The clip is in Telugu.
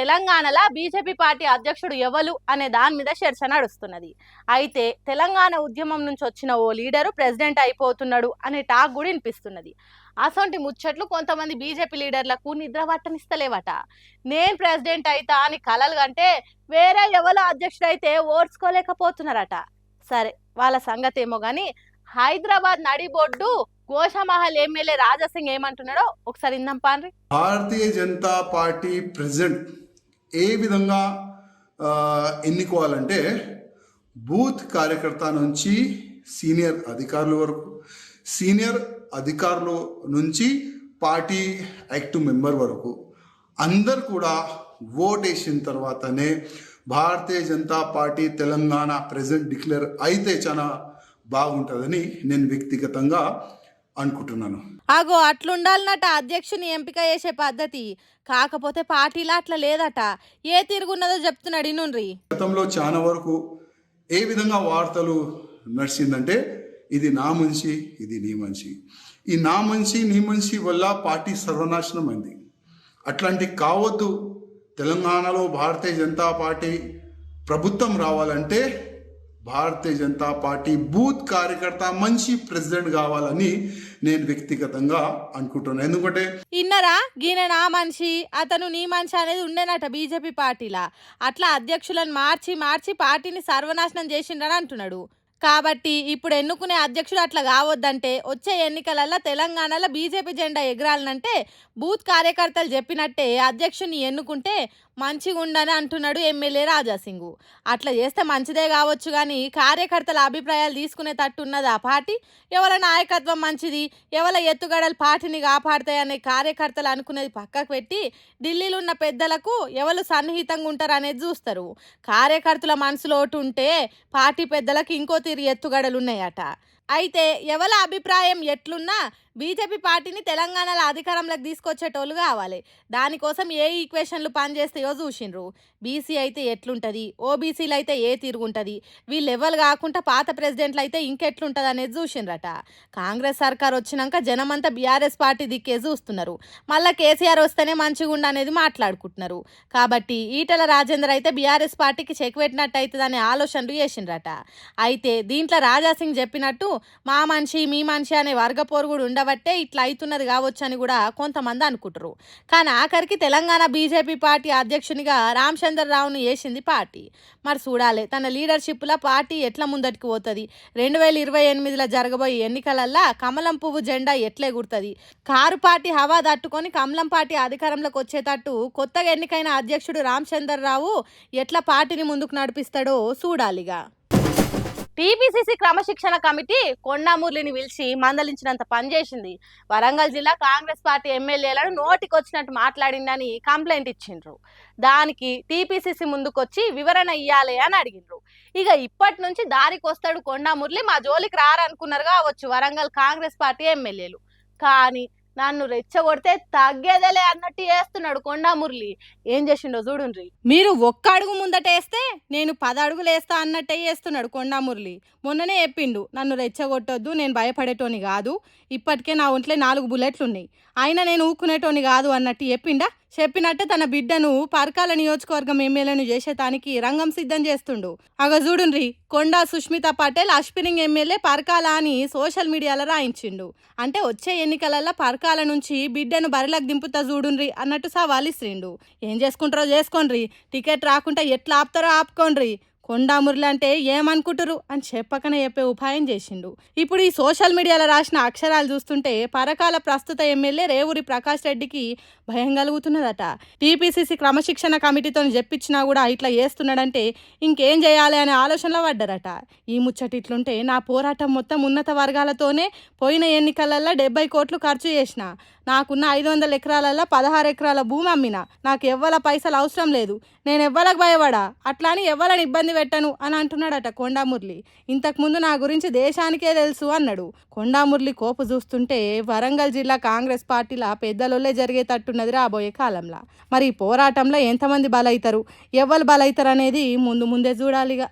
తెలంగాణలో బీజేపీ పార్టీ అధ్యక్షుడు ఎవరు అనే దాని మీద చర్చ నడుస్తున్నది. అయితే తెలంగాణ ఉద్యమం నుంచి వచ్చిన ఓ లీడరు ప్రెసిడెంట్ అయిపోతున్నాడు అనే టాక్ కూడా వినిపిస్తున్నది. అసొంటి ముచ్చట్లు కొంతమంది బీజేపీ లీడర్లకు నిద్ర పట్టనిస్తలేవట. నేను ప్రెసిడెంట్ అయితా అని కలలు కంటే వేరే ఎవరో అధ్యక్షుడు అయితే ఓడ్చుకోలేకపోతున్నారట సరే వాళ్ళ సంగతి ఏమో కానీ హైదరాబాద్ నడిబొడ్డు గోషామహల్ ఎమ్మెల్యే రాజాసింగ్ ఏమంటున్నాడో ఒకసారి ఇందాం పాన్రి భారతీయ జనతా పార్టీ ప్రెసిడెంట్ ఏ విధంగా ఎన్నుకోవాలంటే బూత్ కార్యకర్త నుంచి సీనియర్ అధికారుల వరకు సీనియర్ అధికారుల నుంచి పార్టీ యాక్టివ్ మెంబర్ వరకు అందరు కూడా ఓట్ వేసిన తర్వాతనే Bharatiya Janata party Telangana president declare అయితే చాలా బాగుంటుందని నేను వ్యక్తిగతంగా అనుకుంటున్నాను. అగో అట్లుండాలన్నట అధ్యక్షుని ఎంపిక చేసే పద్ధతి. కాకపోతే పార్టీలో అట్లా లేదట. ఏ తిరుగున్నదో చెప్తున్నాడు ఇనుండ్రి. గతంలో చాలా వరకు ఏ విధంగా వార్తలు నడిచిందంటే ఇది నా మనిషి ఇది నీ మనిషి. ఈ నా మనిషి నీ మనిషి వల్ల పార్టీ సర్వనాశనం అయింది. అట్లాంటి కావద్దు. తెలంగాణలో భారతీయ జనతా పార్టీ ప్రభుత్వం రావాలంటే భారతీయ జనతా పార్టీ బూత్ కార్యకర్త మంచి ప్రెసిడెంట్ కావాలని నేను వ్యక్తిగతంగా అనుకుంటున్నాను. ఎందుకంటే ఇన్నరా? గీన నా మనిషి అతను నీ మనిషి అనేది ఉండేనట బీజేపీ పార్టీలా. అట్లా అధ్యక్షులను మార్చి మార్చి పార్టీని సర్వనాశనం చేసిండని అంటున్నాడు. కాబట్టి ఇప్పుడు ఎన్నుకునే అధ్యక్షుడు అట్లా కావద్దంటే వచ్చే ఎన్నికలలో తెలంగాణలో బీజేపీ జెండా ఎగరాలనంటే బూత్ కార్యకర్తలు చెప్పినట్టే అధ్యక్షుని ఎన్నుకుంటే మంచిగా ఉండని అంటున్నాడు ఎమ్మెల్యే రాజాసింగు. అట్లా చేస్తే మంచిదే కావచ్చు కానీ కార్యకర్తల అభిప్రాయాలు తీసుకునే తట్టు ఉన్నదా పార్టీ? ఎవరి నాయకత్వం మంచిది? ఎవరి ఎత్తుగడలు పార్టీని కాపాడతాయనే కార్యకర్తలు అనుకునేది పక్కకు పెట్టి ఢిల్లీలో ఉన్న పెద్దలకు ఎవరు సన్నిహితంగా ఉంటారు అనేది చూస్తారు. కార్యకర్తల మనసులో ఒకటి ఉంటే పార్టీ పెద్దలకు ఇంకో తీరు ఎత్తుగడలున్నాయట. అయితే ఎవల అభిప్రాయం ఎట్లున్నా బీజేపీ పార్టీని తెలంగాణలో అధికారంలోకి తీసుకొచ్చేటోళ్ళు కావాలి. దానికోసం ఏ ఈక్వేషన్లు పనిచేస్తాయో చూసిండ్రు. బీసీ అయితే ఎట్లుంటుంది? ఓబీసీలు అయితే ఏ తిరుగుంటుంది వీళ్ళు ఎవరు కాకుండా పాత ప్రెసిడెంట్లు అయితే ఇంకెట్లుంటుంది అనేది చూసిండ్రట. కాంగ్రెస్ సర్కార్ వచ్చినాక జనమంతా బీఆర్ఎస్ పార్టీ దిక్కే చూస్తున్నారు. మళ్ళీ కేసీఆర్ వస్తేనే మంచిగా అనేది మాట్లాడుకుంటున్నారు. కాబట్టి ఈటల రాజేందర్ అయితే బీఆర్ఎస్ పార్టీకి చెక్ పెట్టినట్టు అవుతుందనే అనే ఆలోచనలు చేసిండ్రట. అయితే దీంట్లో రాజాసింగ్ చెప్పినట్టు మా మనిషి మీ మనిషి అనే వర్గ ఉండవ కాబట్టే ఇట్లా అవుతున్నది కావచ్చు అని కూడా కొంతమంది అనుకుంటారు కానీ ఆఖరికి తెలంగాణ బీజేపీ పార్టీ అధ్యక్షునిగా రామచంద్రరావును వేసింది పార్టీ. మరి చూడాలి తన లీడర్షిప్లో పార్టీ ఎట్లా ముందటికి పోతుంది? రెండు వేల ఇరవై ఎనిమిదిలో జరగబోయే ఎన్నికలల్లో కమలం పువ్వు జెండా ఎట్లే గుర్తుంది కారు పార్టీ హవా తట్టుకొని కమలం పార్టీ అధికారంలోకి వచ్చేటట్టు కొత్తగా ఎన్నికైన అధ్యక్షుడు రామచంద్రరావు ఎట్లా పార్టీని ముందుకు నడిపిస్తాడో చూడాలిగా. టీపీసీసీ క్రమశిక్షణ కమిటీ కొండామూర్లిని పిలిచి మందలించినంత పనిచేసింది. వరంగల్ జిల్లా కాంగ్రెస్ పార్టీ ఎమ్మెల్యేలను నోటికొచ్చినట్టు మాట్లాడిందని కంప్లైంట్ ఇచ్చిండ్రు. దానికి టీపీసీసీ ముందుకొచ్చి వివరణ ఇయ్యాలి అని అడిగిండ్రు. ఇక ఇప్పటి నుంచి దారికి వస్తాడు కొండామూర్లి మా జోలికి రారనుకున్నారు కావచ్చు వరంగల్ కాంగ్రెస్ పార్టీ ఎమ్మెల్యేలు. కానీ నన్ను రెచ్చగొడితే తగ్గేదేలే అన్నట్టు వేస్తున్నాడు కొండా మురళి. ఏం చేసిండో చూడుండ్రి. మీరు ఒక్క అడుగు ముందట వేస్తే నేను పది అడుగులు వేస్తా అన్నట్టే వేస్తున్నాడు కొండా మురళి. మొన్ననే చెప్పిండు నన్ను రెచ్చగొట్టొద్దు నేను భయపడేటోని కాదు. ఇప్పటికే నా ఒంట్లో నాలుగు బుల్లెట్లు ఉన్నాయి అయినా నేను ఊక్కునేటోని కాదు అన్నట్టు చెప్పిండా? చెప్పినట్టే తన బిడ్డను పరకాల నియోజకవర్గం ఎమ్మెల్యేను చేసేటానికి రంగం సిద్ధం చేస్తుండు. అగ చూడుండ్రి కొండా సుష్మిత పటేల్ అష్పిరింగ్ ఎమ్మెల్యే పరకాల అని సోషల్ మీడియాలో రాయించిండు. అంటే వచ్చే ఎన్నికలలో పరకాల నుంచి బిడ్డను బరిలకు దింపుతా చూడుండ్రి అన్నట్టు సవాలిస్తుండు. ఏం చేసుకుంటారో చేసుకోండ్రి టికెట్ రాకుంటే ఎట్లా ఆపుతారో ఆపుకోండ్రి కొండామురులు అంటే ఏమనుకుంటురు అని చెప్పకనే చెప్పే ఉపాయం చేసిండు. ఇప్పుడు ఈ సోషల్ మీడియాలో రాసిన అక్షరాలు చూస్తుంటే పరకాల ప్రస్తుత ఎమ్మెల్యే రేవూరి ప్రకాష్ రెడ్డికి భయం కలుగుతున్నదట. టీపీసీసీ క్రమశిక్షణ కమిటీతో చెప్పించినా కూడా ఇట్లా చేస్తున్నాడంటే ఇంకేం చేయాలి అనే ఆలోచనలో పడ్డారట. ఈ ముచ్చట ఇట్లుంటే నా పోరాటం మొత్తం ఉన్నత వర్గాలతోనే పోయిన ఎన్నికలలో డెబ్బై కోట్లు ఖర్చు చేసిన. నాకున్న ఐదు వందల ఎకరాలలో పదహారు ఎకరాల భూమి అమ్మిన. నాకు ఎవ్వల పైసలు అవసరం లేదు. నేను ఎవ్వలకు భయపడా. అట్లా అని ఎవ్వలని ఇబ్బంది పెట్టను అని అంటున్నాడట కొండామురళి. ఇంతకుముందు నా గురించి దేశానికే తెలుసు అన్నాడు. కొండామురళి కోపు చూస్తుంటే వరంగల్ జిల్లా కాంగ్రెస్ పార్టీలా పెద్దలొల్లే జరిగేటట్టున్నది రాబోయే కాలంలో. మరి ఈ పోరాటంలో ఎంతమంది బలవుతారు ఎవరు బలవుతారు అనేది ముందు ముందే చూడాలిగా.